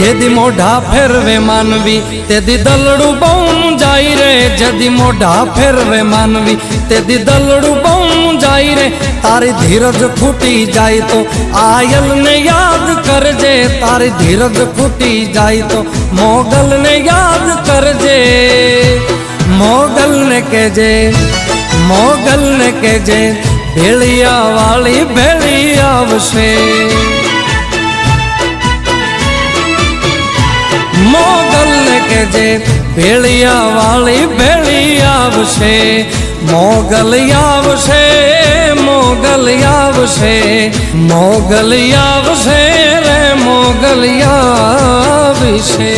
જેદી મોઢા ફેરવે માનવી, તેદી દલડું બહુ જાય રે. જેદી મોઢા ફેરવે માનવી, તેદી દલડું બહુ જાય રે. તારી ધીરજ ખૂટી જાય તો આયલને યાદ કરજે. તારી ધીરજ ખૂટી જાય તો મોગલને યાદ કરજે. મોગલને કેજે મોગલને કેજે ભેળિયા વાળી ભેળી આવશે. મોગલને કેજે ભેળિયા વાળી ભેળી આવશે, મોગલ આવશે મોગલ આવશે મોગલ આવશે રે, મોગલ આવશે.